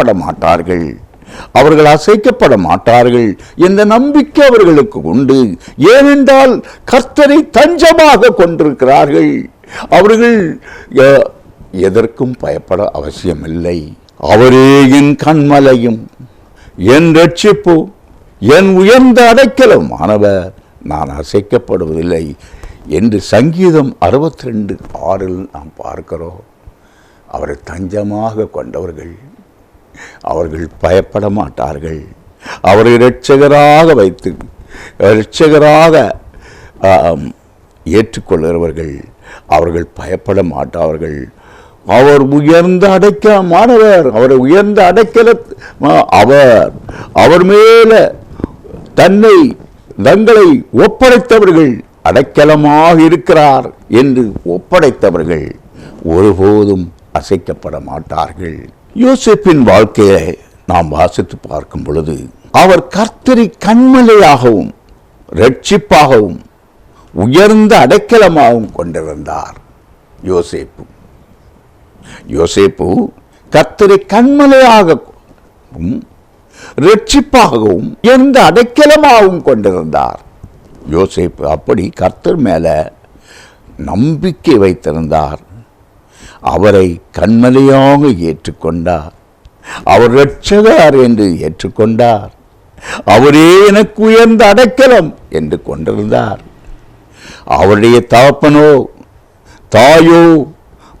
அவர்கள் மாட்டார்கள் அவர்கள் அசைக்கப்பட மாட்டார்கள் என்ற நம்பிக்கை அவர்களுக்கு உண்டு. ஏனென்றால் கர்த்தரை தஞ்சமாக கொண்டிருக்கிறார்கள். அவர்கள் எதற்கும் பயப்பட அவசியமில்லை. அவரே என் கண்மலையும் என் ரட்சிப்பு என் உயர்ந்த அடைக்கலமானவர் நான் அசைக்கப்படுவதில்லை என்று சங்கீதம் அறுபத்தி ரெண்டு ஆறில் நாம் பார்க்கிறோம். அவரை தஞ்சமாக கொண்டவர்கள் அவர்கள் பயப்பட மாட்டார்கள். அவரை இரட்சகராக வைத்து இரட்சகராக ஏற்றுக்கொள்கிறவர்கள். அவர்கள் பயப்பட மாட்டார்கள். அவர் உயர்ந்த அடைக்கலமானவர் அவர் உயர்ந்த அடைக்கல அவர் அவர் மேல தன்னை தங்களை ஒப்படைத்தவர்கள் அடைக்கலமாக இருக்கிறார் என்று ஒப்படைத்தவர்கள் ஒருபோதும் அசைக்கப்பட மாட்டார்கள். யோசிப்பின் வாழ்க்கையை நாம் வாசித்து பார்க்கும் பொழுது அவர் கர்த்தரி கண்மலையாகவும் ரட்சிப்பாகவும் உயர்ந்த அடைக்கலமாகவும் கொண்டிருந்தார். யோசேப்பு. யோசேப்பு கர்த்தரை கண்மலையாகவும் ரட்சிப்பாகவும் உயர்ந்த அடைக்கலமாகவும் கொண்டிருந்தார். யோசேப்பு அப்படி கர்த்தர் மேல நம்பிக்கை வைத்திருந்தார். அவரை கண்மலையாக ஏற்றுக்கொண்டார். அவர் இரட்சகர் என்று ஏற்றுக்கொண்டார். அவரே எனக்கு உயர்ந்த அடைக்கலம் என்று கொண்டிருந்தார். அவருடைய தகப்பனோ தாயோ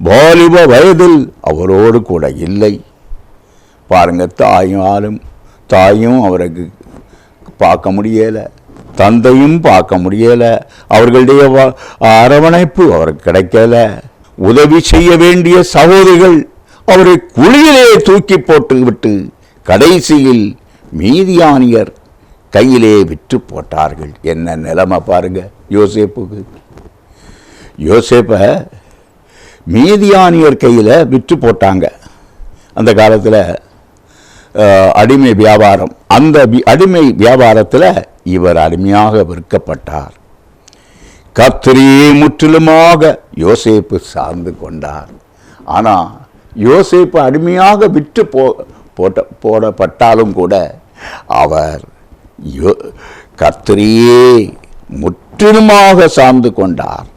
வாலிப வயதில் அவரோடு கூட இல்லை. பாருங்க ஆளும் தாயும் அவருக்கு பார்க்க முடியலை தந்தையும் பார்க்க முடியலை அவர்களுடைய அரவணைப்பு அவருக்கு கிடைக்கல. உதவி செய்ய வேண்டிய சகோதரிகள் அவரை குழியிலே தூக்கி போட்டுவிட்டு கடைசியில் மீதியானியர் கையிலே விற்று போட்டார்கள். என்ன நிலைமை பாருங்க யோசேப்புக்கு. யோசேப்பை மீதியானியர் கையில் விற்று போட்டாங்க. அந்த காலத்தில் அடிமை வியாபாரம் அந்த அடிமை வியாபாரத்தில் இவர் அடிமையாக விற்கப்பட்டார். கர்த்தரையே முற்றிலுமாக யோசேப்பு சார்ந்து கொண்டார். ஆனால் யோசேப்பு அடிமையாக விற்று போ போட்ட போடப்பட்டாலும் கூட அவர் யோ கத்திரியே முற்றிலுமாக சார்ந்து கொண்டார்.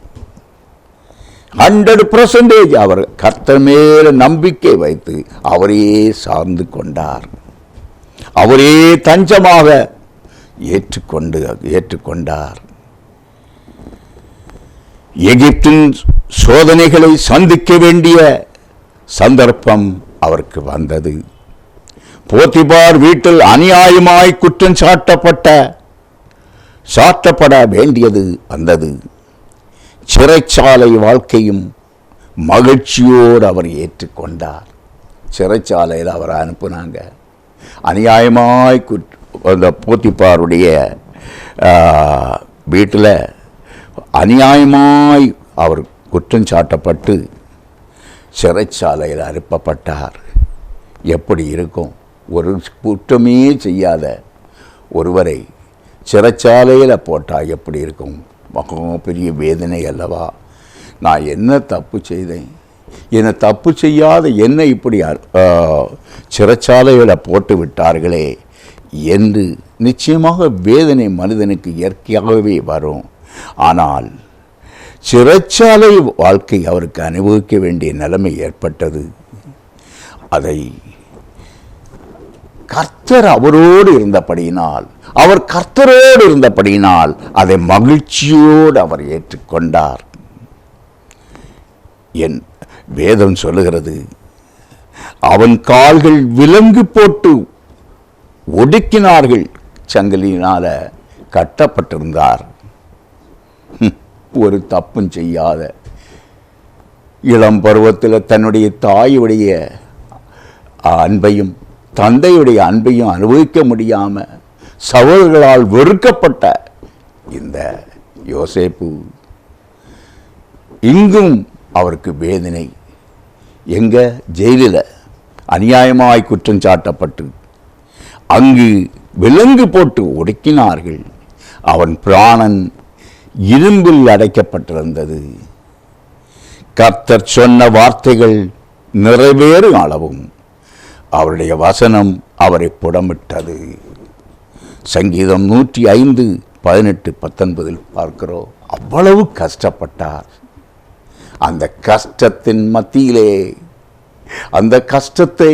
ஹண்ட்ரட் பர்சன்டேஜ் அவர் கர்த்தர் மேல நம்பிக்கை வைத்து அவரையே சார்ந்து கொண்டார். அவரே தஞ்சமாக ஏற்றுக்கொண்டு ஏற்றுக்கொண்டார். எகிப்தின் சோதனைகளை சந்திக்க வேண்டிய சந்தர்ப்பம் அவருக்கு வந்தது. போத்திபார் வீட்டில் அநியாயமாய் குற்றம் சாட்டப்பட்ட சாட்டப்பட வேண்டியது வந்தது. சிறைச்சாலை வாழ்க்கையும் மகிழ்ச்சியோடு அவர் ஏற்றுக்கொண்டார். சிறைச்சாலையில் அவரை அனுப்புனாங்க. அநியாயமாய் குற்ற அந்த போத்திப்பாருடைய வீட்டில் அநியாயமாய் அவர் குற்றம் சாட்டப்பட்டு சிறைச்சாலையில் அனுப்பப்பட்டார். எப்படி இருக்கும்? ஒரு குற்றமே செய்யாத ஒருவரை சிறைச்சாலையில் போட்டால் எப்படி இருக்கும்? மகா பெரிய வேதனை அல்லவா? நான் என்ன தப்பு செய்தேன்? என்னை தப்பு செய்யாத என்னை இப்படி சிறைச்சாலையில் போட்டு விட்டார்களே என்று நிச்சயமாக வேதனை மனிதனுக்கு இயற்கையாகவே வரும். ஆனால் சிறைச்சாலை வாழ்க்கை அவருக்கு அனுபவிக்க வேண்டிய நிலைமை ஏற்பட்டது. அதை கர்த்தர் அவரோடு இருந்தபடியினால் அவர் கர்த்தரோடு இருந்தபடியினால் அதை மகிழ்ச்சியோடு அவர் ஏற்றுக்கொண்டார். என் வேதம் சொல்லுகிறது அவன் கால்கள் விலங்கு போட்டு ஒடுக்கினார்கள் சங்கிலியினால கட்டப்பட்டிருந்தார். ஒரு தப்பும் செய்யாத. இளம் பருவத்தில் தன்னுடைய தாயுடைய அன்பையும் தந்தையுடைய அன்பையும் அனுபவிக்க முடியாம சகோதரர்களால் வெறுக்கப்பட்ட இந்த யோசேப்பு. இங்கும் அவருக்கு வேதனை. எங்க ஜெயிலில் அநியாயமாய் குற்றம் சாட்டப்பட்டு அங்கு விலங்கு போட்டு ஒடுக்கினார்கள். அவன் பிராணன் இரும்பில் அடைக்கப்பட்டிருந்தது. கர்த்தர் சொன்ன வார்த்தைகள் நிறைவேறும் அளவும் அவருடைய வசனம் அவரை புடமிட்டது. சங்கீதம் நூற்றி ஐந்து பதினெட்டு பத்தொன்பதில் பார்க்கிறோம் அவ்வளவு கஷ்டப்பட்டார். அந்த கஷ்டத்தின் மத்தியிலே அந்த கஷ்டத்தை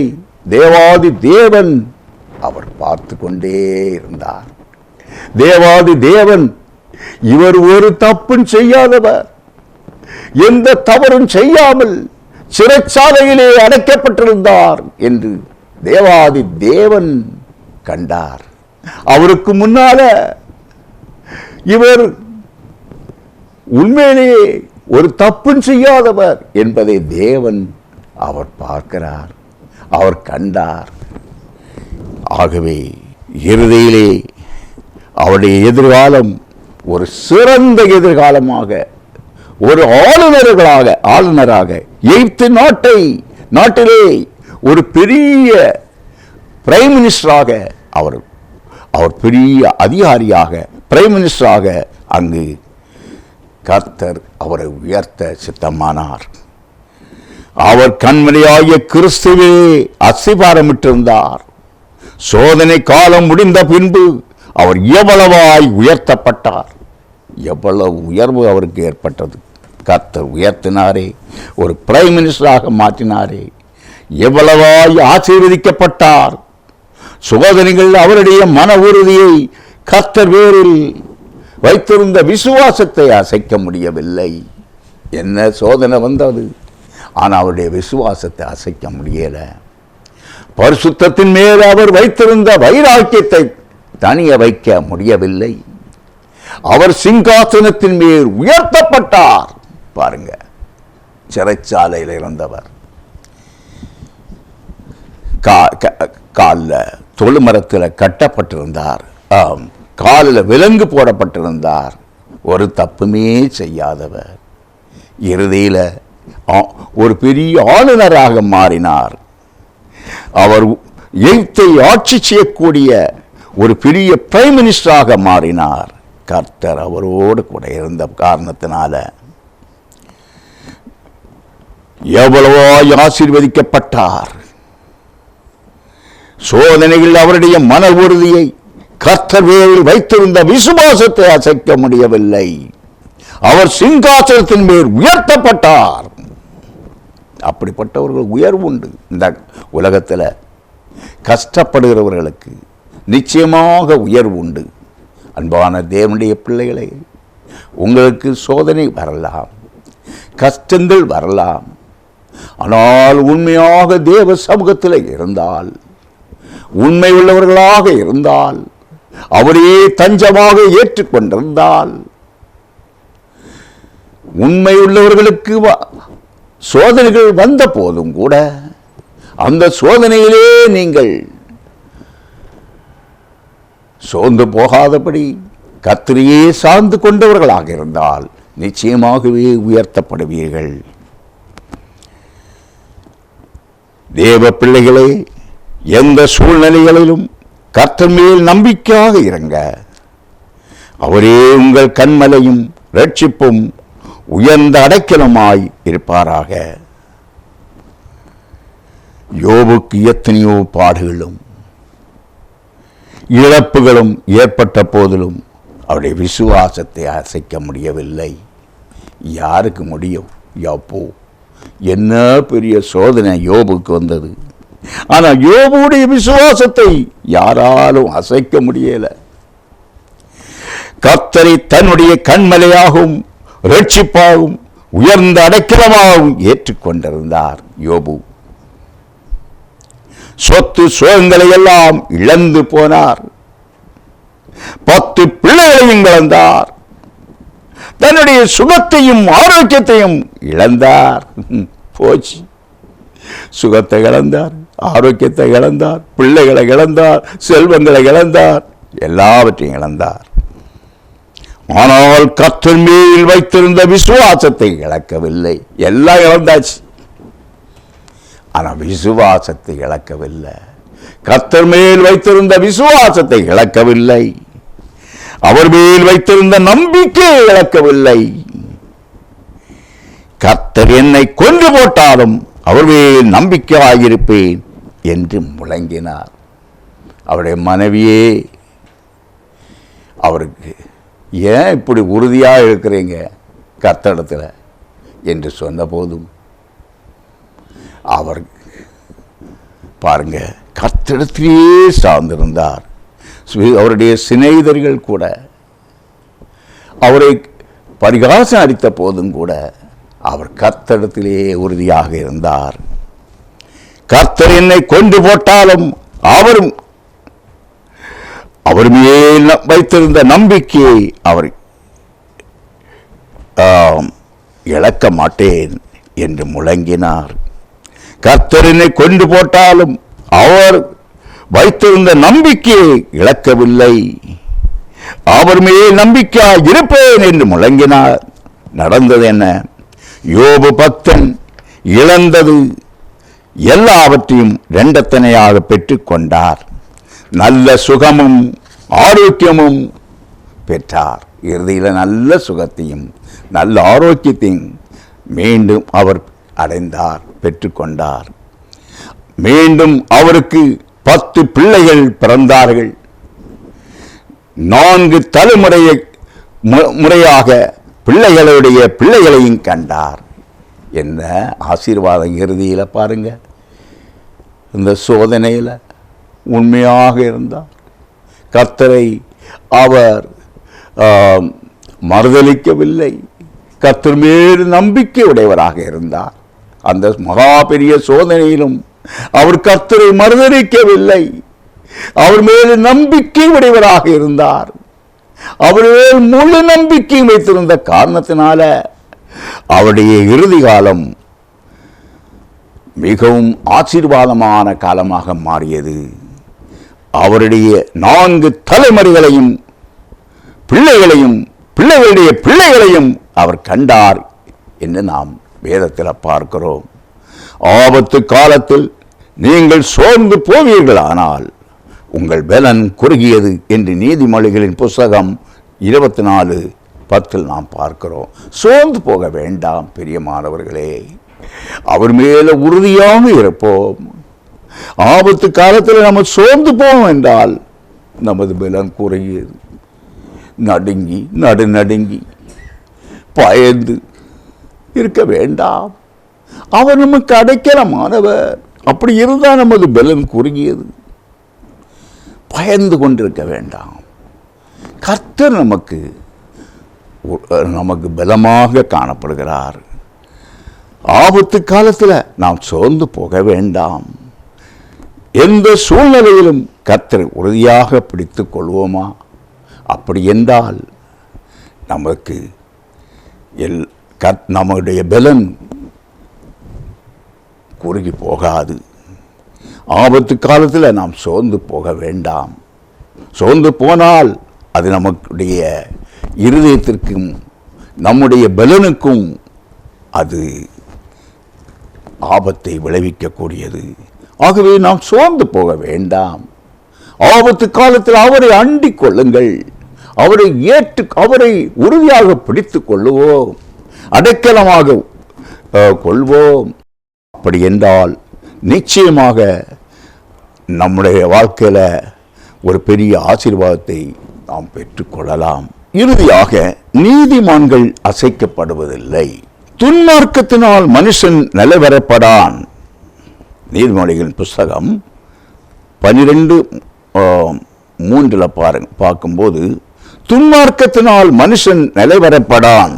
தேவாதி தேவன் அவர் பார்த்து கொண்டே இருந்தார். தேவாதி தேவன் இவர் ஒரு தப்பும் செய்யாதவர். எந்த தவறும் செய்யாமல் சிறைச்சாலையிலே அடைக்கப்பட்டிருந்தார் என்று தேவாதி தேவன் கண்டார். அவருக்கு முன்னால இவர் உண்மையிலேயே ஒரு தப்பும் செய்யாதவர் என்பதை தேவன் அவர் பார்க்கிறார் அவர் கண்டார். ஆகவே இறுதியிலே அவருடைய எதிர்காலம் ஒரு சிறந்த எதிர்காலமாக ஒரு ஆளுநர்களாக ஆளுநராக எய்த்து நாட்டை நாட்டிலே ஒரு பெரிய பிரைம் மினிஸ்டராக அவர் அவர் பெரிய அதிகாரியாக பிரைம் மினிஸ்டராக அங்கு கர்த்தர் அவரை உயர்த்த சித்தமானார். அவர் கண்மணியாகிய கிறிஸ்துவே அசிபாரமிட்டிருந்தார் சோதனை காலம் முடிந்த பின்பு அவர் எவ்வளவாய் உயர்த்தப்பட்டார். எவ்வளவு உயர்வு அவருக்கு ஏற்பட்டது. கர்த்தர் உயர்த்தினாரே ஒரு பிரைம் மினிஸ்டராக மாற்றினாரே. எவ்வளவாய் ஆசீர்வதிக்கப்பட்டார். சுபோதனைகள் அவருடைய மன உறுதியை கர்த்தர் வேரில் வைத்திருந்த விசுவாசத்தை அசைக்க முடியவில்லை. என்ன சோதனை வந்தது? ஆனால் அவருடைய விசுவாசத்தை அசைக்க முடியலை. பரிசுத்தத்தின் மேல் அவர் வைத்திருந்த வைராக்கியத்தை தனிய வைக்க முடியவில்லை. அவர் சிங்காசனத்தின் மேல் உயர்த்தப்பட்டார். பாருங்க. சிறைச்சாலையில் இருந்தவர் காலில் தொழுமரத்தில் கட்டப்பட்டிருந்தார். ஆம் காலில் விலங்கு போடப்பட்டிருந்தார். ஒரு தப்புமே செய்யாதவர். இறுதியில் ஒரு பெரிய ஆளுநராக மாறினார். அவர் எய்த்தை ஆட்சி செய்யக்கூடிய ஒரு பெரிய பிரைம் மினிஸ்டராக மாறினார். கர்த்தர் அவரோடு கூட இருந்த காரணத்தினால எவ்வளவோ ஆசீர்வதிக்கப்பட்டார். சோதனையில் அவருடைய மன உறுதியை கர்த்தர் வேரில் வைத்திருந்த விசுவாசத்தை அசைக்க முடியவில்லை. அவர் சிங்காசனத்தின் மேல் உயர்த்தப்பட்டார். அப்படிப்பட்டவர்கள் உயர்வு உண்டு. இந்த உலகத்தில் கஷ்டப்படுகிறவர்களுக்கு நிச்சயமாக உயர்வு உண்டு. அன்பான தேவனுடைய பிள்ளைகளை உங்களுக்கு சோதனை வரலாம் கஷ்டங்கள் வரலாம். ஆனால் உண்மையாக தேவ சமூகத்தில் இருந்தால் உண்மை உள்ளவர்களாக இருந்தால் அவரையே தஞ்சமாக ஏற்றுக்கொண்டிருந்தால் உண்மை உள்ளவர்களுக்கு சோதனைகள் வந்த போதும் கூட அந்த சோதனையிலே நீங்கள் சோர்ந்து போகாதபடி கத்திரியே சார்ந்து கொண்டவர்களாக இருந்தால் நிச்சயமாகவே உயர்த்தப்படுவீர்கள். தேவ பிள்ளைகளே எந்த சூழ்நிலைகளிலும் கர்த்தர் மேல் நம்பிக்கையாக இருங்க. அவரே உங்கள் கண்மலையும் ரட்சிப்பும் உயர்ந்த அடைக்கலமாய் இருப்பாராக. யோபுக்கு எத்தனையோ பாடுகளும் இழப்புகளும் ஏற்பட்ட போதிலும் அவருடைய விசுவாசத்தை அசைக்க முடியவில்லை. யாருக்கு முடியும்? எப்போ என்ன பெரிய சோதனை யோபுக்கு வந்தது. ஆனால் யோபுடைய விசுவாசத்தை யாராலும் அசைக்க முடியல. கத்தரை தன்னுடைய கண்மலையாகவும் ரட்சிப்பாகவும் உயர்ந்த அடைக்கலமாகவும் ஏற்றுக்கொண்டிருந்தார் யோபு. சொத்து சுகங்களை எல்லாம் இழந்து போனார். பத்து பிள்ளைகளையும் இழந்தார். தன்னுடைய சுகத்தையும் ஆரோக்கியத்தையும் இழந்தார். போச்சு. சுகத்தை இழந்தார் ஆரோக்கியத்தை இழந்தார் பிள்ளைகளை இழந்தார் செல்வங்களை இழந்தார் எல்லாவற்றையும் இழந்தார். ஆனால் கத்தர் மேல் வைத்திருந்த விசுவாசத்தை இழக்கவில்லை. எல்லாம் இழந்தாச்சு. ஆனால் விசுவாசத்தை இழக்கவில்லை. கத்தர் மேல் வைத்திருந்த விசுவாசத்தை இழக்கவில்லை. அவர் மேல் வைத்திருந்த நம்பிக்கையை இழக்கவில்லை. கத்தர் என்னை கொன்று போட்டாலும் அவர் மேல் நம்பிக்கையாயிருப்பேன் என்று முழங்கினார். அவருடைய மனைவியே அவருக்கு ஏன் இப்படி உறுதியாக இருக்கிறீங்க கத்தடத்தில் என்று சொன்னபோதும் அவர் பாருங்க கத்திடத்திலேயே சார்ந்திருந்தார். அவருடைய சிநேகிதர்கள் கூட அவரை பரிகாசம் அடித்த போதும் கூட அவர் கர்த்தடத்திலேயே உறுதியாக இருந்தார். கர்த்தர் என்னை கொண்டு போட்டாலும் அவரும் அவர் மேல் வைத்திருந்த நம்பிக்கையை அவர் இழக்க மாட்டேன் என்று முழங்கினார். கர்த்தரினை கொண்டு போட்டாலும் அவர் வைத்திருந்த நம்பிக்கையை இழக்கவில்லை. அவர் மேலே நம்பிக்கையாய் இருப்பேன் என்று முழங்கினார். நடந்தது என்ன? யோபு பக்தன் இழந்தது எல்லாவற்றையும் ரெண்டத்தனையாக பெற்றுக்கொண்டார் நல்ல சுகமும் ஆரோக்கியமும் பெற்றார். இறுதியில் நல்ல சுகத்தையும் நல்ல ஆரோக்கியத்தையும் மீண்டும் அவர் அடைந்தார். பெற்றுக்கொண்டார். மீண்டும் அவருக்கு பத்து பிள்ளைகள் பிறந்தார்கள். நான்கு தலைமுறையை முறையாக பிள்ளைகளுடைய பிள்ளைகளையும் கண்டார். என்ன ஆசீர்வாதம் இறுதியில் பாருங்க. இந்த சோதனையில் உண்மையாக இருந்தார். கத்தரை அவர் மறுதளிக்கவில்லை மறுதலிக்கவில்லை. மேல் நம்பிக்கை உடையவராக இருந்தார். அந்த மகா பெரிய சோதனையிலும் அவர் கர்த்தரை மறுதளிக்கவில்லை. அவர் மேல் நம்பிக்கை உடையவராக இருந்தார். அவர் மேல் முழு நம்பிக்கை வைத்திருந்த காரணத்தினால அவருடைய இறுதி காலம் மிகவும் ஆசீர்வாதமான காலமாக மாறியது. அவருடைய நான்கு தலைமுறைகளையும் பிள்ளைகளையும் பிள்ளைகளுடைய பிள்ளைகளையும் அவர் கண்டார் என்று நாம் வேதத்தில் பார்க்கிறோம். ஆபத்து காலத்தில் நீங்கள் சோர்ந்து போவீர்கள் ஆனால் உங்கள் பலன் குறுகியது என்று நீதிமொழிகளின் புஸ்தகம் இருபத்தி நாலு பத்தில் நாம் பார்க்கிறோம். சோர்ந்து போக வேண்டாம் பெரியமானவர்களே. அவர் மேலே உறுதியாக இருப்போம். ஆபத்து காலத்தில் நம்ம சோர்ந்து போவோம் என்றால் நமது பலன் குறையுது நடுங்கி நடு நடுங்கி பயந்து இருக்க வேண்டாம். அவர் நமக்கு அடைக்கலமானவர் அப்படி இருந்தால் நமது பலன் குறுகியது. பயந்து கொண்டிருக்க வேண்டாம். கர்த்தர் நமக்கு நமக்கு பலமாக காணப்படுகிறார். ஆபத்து காலத்தில் நாம் சோர்ந்து போக வேண்டாம். எந்த சூழ்நிலையிலும் கர்த்தரை உறுதியாக பிடித்து கொள்வோமா? அப்படி என்றால் நமக்கு எல் கத் நம்முடைய பலன் குறுகி போகாது. ஆபத்து காலத்தில் நாம் சோர்ந்து போக வேண்டாம். சோர்ந்து போனால் அது நமக்குடைய இருதயத்திற்கும் நம்முடைய பலனுக்கும் அது ஆபத்தை விளைவிக்கக்கூடியது. ஆகவே நாம் சோர்ந்து போக வேண்டாம். ஆபத்து காலத்தில் அவரை அண்டிக் கொள்ளுங்கள். அவரை ஏற்று அவரை உறுதியாக பிடித்துக் கொள்ளுவோம். அடைக்கலமாக கொள்வோம். அப்படி என்றால் நிச்சயமாக நம்முடைய வாழ்க்கையில் ஒரு பெரிய ஆசீர்வாதத்தை நாம் பெற்றுக்கொள்ளலாம் இறுதியாக நீதிமான்கள் அசைக்கப்படுவதில்லை. துன்மார்க்கத்தினால் மனுஷன் நிலைவரப்படான் நீதிமொழிகளின் புஸ்தகம் பனிரெண்டு மூன்றில் பாருங்க பார்க்கும்போது துன்மார்க்கத்தினால் மனுஷன் நிலைவரப்படான்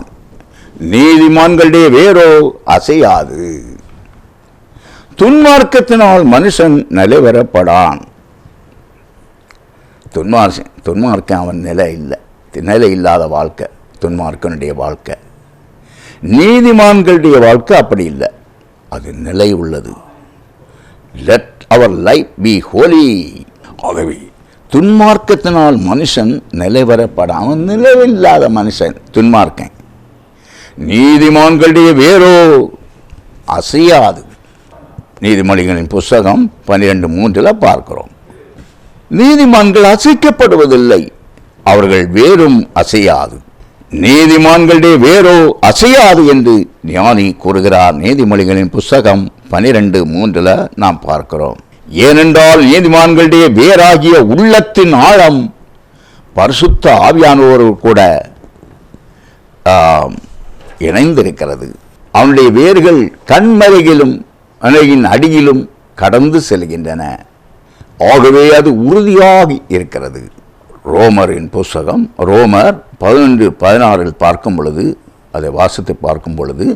நீதிமான்களுடைய வேரோ அசையாது. துன்மார்க்கத்தினால் மனுஷன் நிலைவரப்படான் துன்மார்க்க அவன் நிலை இல்லை. நிலை இல்லாத வாழ்க்கை துன்மார்க்கனுடைய வாழ்க்கை. நீதிமான்களுடைய வாழ்க்கை அப்படி இல்லை. அது நிலை உள்ளது. Let our life be holy ஆகவே துன்மார்க்கத்தினால் மனுஷன் நிலைவரப்பட அவன் நிலைவில்லாத மனுஷன் துன்மார்க்கன். நீதிமான்களுடைய வேரோ அசையாது. நீதிமொழிகளின் புஸ்தகம் பன்னிரெண்டு மூன்றில் பார்க்கிறோம். நீதிமான்கள் அசைக்கப்படுவதில்லை. அவர்கள் வேறும் அசையாது. நீதிமான்களுடைய வேரோ அசையாது என்று ஞானி கூறுகிறார். நீதிமொழிகளின் புஸ்தகம் பனிரெண்டு மூன்றில் நாம் பார்க்கிறோம். ஏனென்றால் நீதிமான்களுடைய வேறாகிய உள்ளத்தின் ஆழம் பரிசுத்த ஆவியானவர் கூட இணைந்திருக்கிறது. அவனுடைய வேர்கள் கண்மலையிலும் அணையின் அடியிலும் கடந்து செல்கின்றன. ஆகவே அது உறுதியாக இருக்கிறது. ரோமரின் புஸ்தகம் ரோமர் பதினொன்று பதினாறில் பார்க்கும் பொழுது அதை வாசித்து பார்க்கும் பொழுது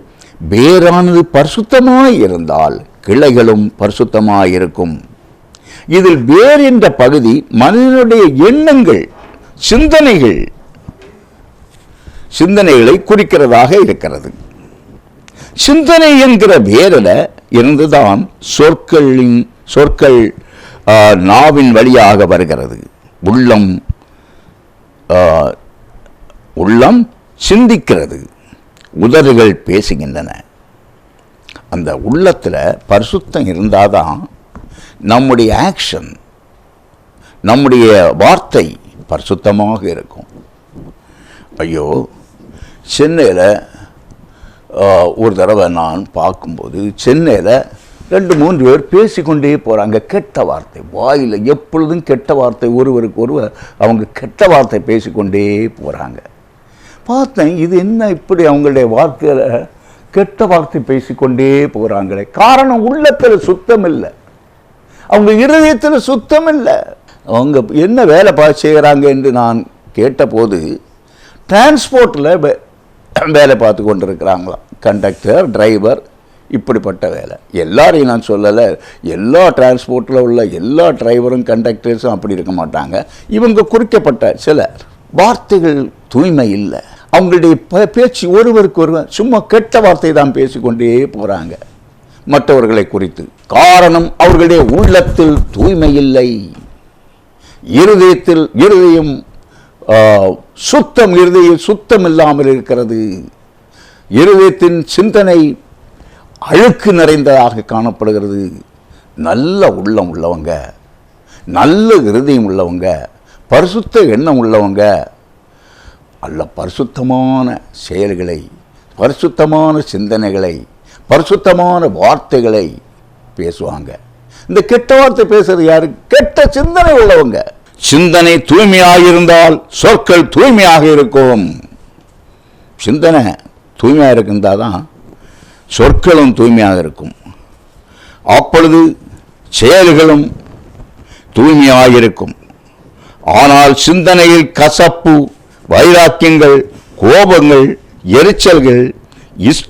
வேரானது பரிசுத்தமாய் இருந்தால் கிளைகளும் பரிசுத்தமாய் இருக்கும். இதில் வேர் என்ற பகுதி மனிதனுடைய எண்ணங்கள் சிந்தனைகள் சிந்தனைகளை குறிக்கிறதாக இருக்கிறது. சிந்தனை என்கிற வேரில் இருந்துதான் சொற்களின் சொற்கள் நாவின் வழியாக வருகிறது. உள்ளம் உள்ளம் சிந்திக்கிறது. உதடுகள் பேசுகின்றன. அந்த உள்ளத்தில் பரிசுத்தம் இருந்தாதான் நம்முடைய ஆக்ஷன் நம்முடைய வார்த்தை பரிசுத்தமாக இருக்கும். ஐயோ சென்னையில் ஒரு தடவை நான் பார்க்கும்போது சென்னையில் ரெண்டு மூன்று பேர் பேசிக்கொண்டே போகிறாங்க கெட்ட வார்த்தை. வாயில் எப்பொழுதும் கெட்ட வார்த்தை ஒருவருக்கு ஒருவர் அவங்க கெட்ட வார்த்தை பேசிக்கொண்டே போகிறாங்க பார்த்தேன் இது என்ன இப்படி அவங்களுடைய வாழ்க்கையில் கெட்ட வார்த்தை பேசிக்கொண்டே போகிறாங்களே காரணம் உள்ளத்தில் சுத்தம் இல்லை. அவங்க இருதயத்தில் சுத்தம் இல்லை. அவங்க என்ன வேலை பா செய்கிறாங்க என்று நான் கேட்டபோது டிரான்ஸ்போர்ட்டில் வேலை பார்த்து கொண்டிருக்கிறாங்களாம் கண்டக்டர் டிரைவர் இப்படிப்பட்ட வேலை. எல்லாரையும் நான் சொல்லலை. எல்லா டிரான்ஸ்போர்ட்டில் உள்ள எல்லா டிரைவரும் கண்டக்டர்ஸும் அப்படி இருக்க மாட்டாங்க. இவங்க குறிக்கப்பட்ட சில வார்த்தைகள் தூய்மை இல்லை. அவங்களுடைய ப- பேச்சு ஒருவருக்கு ஒருவர் சும்மா கெட்ட வார்த்தை தான் பேசிக்கொண்டே போகிறாங்க மற்றவர்களை குறித்து. காரணம் அவர்களுடைய உள்ளத்தில் தூய்மை இல்லை. இருதயத்தில் இருதயம் சுத்தம் இருதயம் சுத்தம் இல்லாமல் இருக்கிறது. இருதயத்தின் சிந்தனை அழுக்கு நிறைந்ததாக காணப்படுகிறது. நல்ல உள்ளம் உள்ளவங்க நல்ல இருதயம் உள்ளவங்க பரிசுத்த எண்ணம் உள்ளவங்க அல்ல பரிசுத்தமான செயல்களை பரிசுத்தமான சிந்தனைகளை பரிசுத்தமான வார்த்தைகளை பேசுவாங்க. இந்த கெட்ட வார்த்தை பேசுறது யாரு? கெட்ட சிந்தனை உள்ளவங்க. சிந்தனை தூய்மையாக இருந்தால் சொற்கள் தூய்மையாக இருக்கும். சிந்தனை தூய்மையாக இருந்தால் தான் சொற்களும் தூய்மையாக இருக்கும். அப்பொழுது செயல்களும் தூய்மையாக இருக்கும். ஆனால் சிந்தனையில் கசப்பு வைராக்கியங்கள் கோபங்கள் எரிச்சல்கள் இஸ்-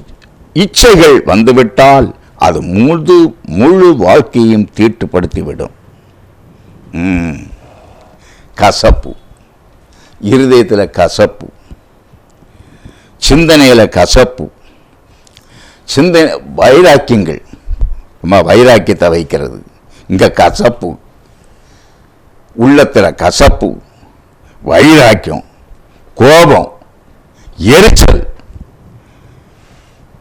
இச்சைகள் வந்துவிட்டால் அது முழு முழு வாழ்க்கையும் தீட்டுப்படுத்திவிடும். ம். கசப்பு. இருதயத்தில் கசப்பு. சிந்தனையில் கசப்பு. சிந்தனை வைராக்கியங்கள். நம்ம வைராக்கியத்தை வைக்கிறது. இங்கே கசப்பு. உள்ளத்தில் கசப்பு. வைராக்கியம். கோபம். எரிச்சல்.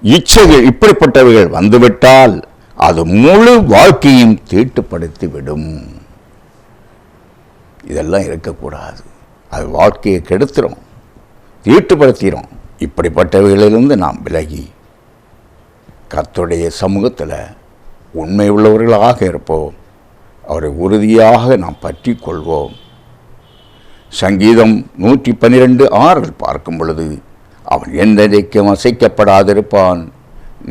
இச்சைகள் இப்படிப்பட்டவைகள் வந்துவிட்டால் அது முழு வாழ்க்கையும் தீட்டுப்படுத்தி விடும் இதெல்லாம் இருக்கக்கூடாது. அது வாழ்க்கையை கெடுத்துரும் தீட்டுப்படுத்திடும் இப்படிப்பட்டவைகளிலிருந்து நாம் விலகி கத்துடைய சமூகத்தில் உண்மை உள்ளவர்களாக இருப்போம். அவரை உறுதியாக நாம் பற்றி கொள்வோம் சங்கீதம் நூற்றி பன்னிரெண்டு ஆறில் பார்க்கும் பொழுது அவன் என்றைக்கும் அசைக்கப்படாதிருப்பான்.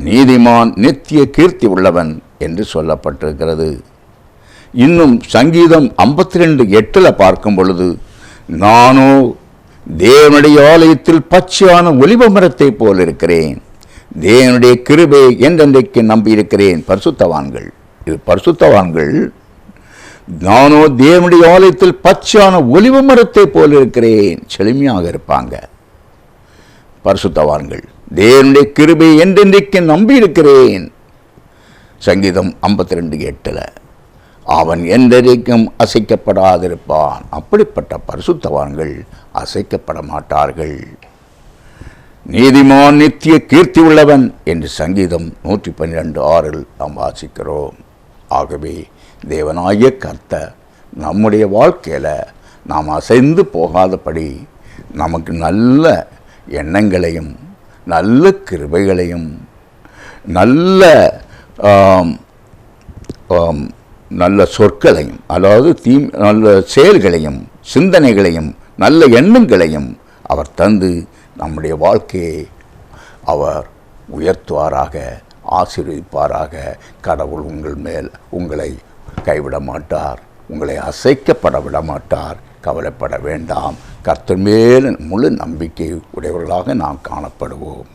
நீதிமான் நித்திய கீர்த்தி உள்ளவன் என்று சொல்லப்பட்டிருக்கிறது. இன்னும் சங்கீதம் ஐம்பத்தி ரெண்டு எட்டில் பார்க்கும் பொழுது நானோ தேவனுடைய ஆலயத்தில் பச்சையான ஒலிவ மரத்தை போல் இருக்கிறேன். தேவனுடைய கிருபை என்றென்றைக்கு நம்பியிருக்கிறேன். பரிசுத்தவான்கள். இது பரிசுத்தவான்கள். நானோ தேவனுடைய ஆலயத்தில் பச்சையான ஒலிவ மரத்தை போல் இருக்கிறேன். செழுமையாக இருப்பாங்க. பரிசுத்தவான்கள். தேவனுடைய கிருபை என்றென்றைக்கு நம்பியிருக்கிறேன். சங்கீதம் ஐம்பத்தி ரெண்டு எட்டில். அவன் என்றைக்கும் அசைக்கப்படாதிருப்பான். அப்படிப்பட்ட பரிசுத்தவான்கள் அசைக்கப்பட மாட்டார்கள். நீதிமான் நித்திய கீர்த்தி உள்ளவன் என்று சங்கீதம் நூற்றி பன்னிரெண்டு ஆறில் நாம் வாசிக்கிறோம். ஆகவே தேவனாகிய கர்த்த நம்முடைய வாழ்க்கையில் நாம் அசைந்து போகாதபடி நமக்கு நல்ல எண்ணங்களையும் நல்ல கிருபைகளையும் நல்ல நல்ல சொற்களையும் அதாவது தீ நல்ல செயல்களையும் சிந்தனைகளையும் நல்ல எண்ணங்களையும் அவர் தந்து நம்முடைய வாழ்க்கையை அவர் உயர்த்துவாராக ஆசீர்வதிப்பாராக கடவுள் உங்கள் மேல் உங்களை கைவிட மாட்டார் உங்களை அசைக்கப்பட விட மாட்டார் கவலைப்பட வேண்டாம். கர்த்தர் மேல் முழு நம்பிக்கை உடையவர்களாக நாம் காணப்படுவோம்.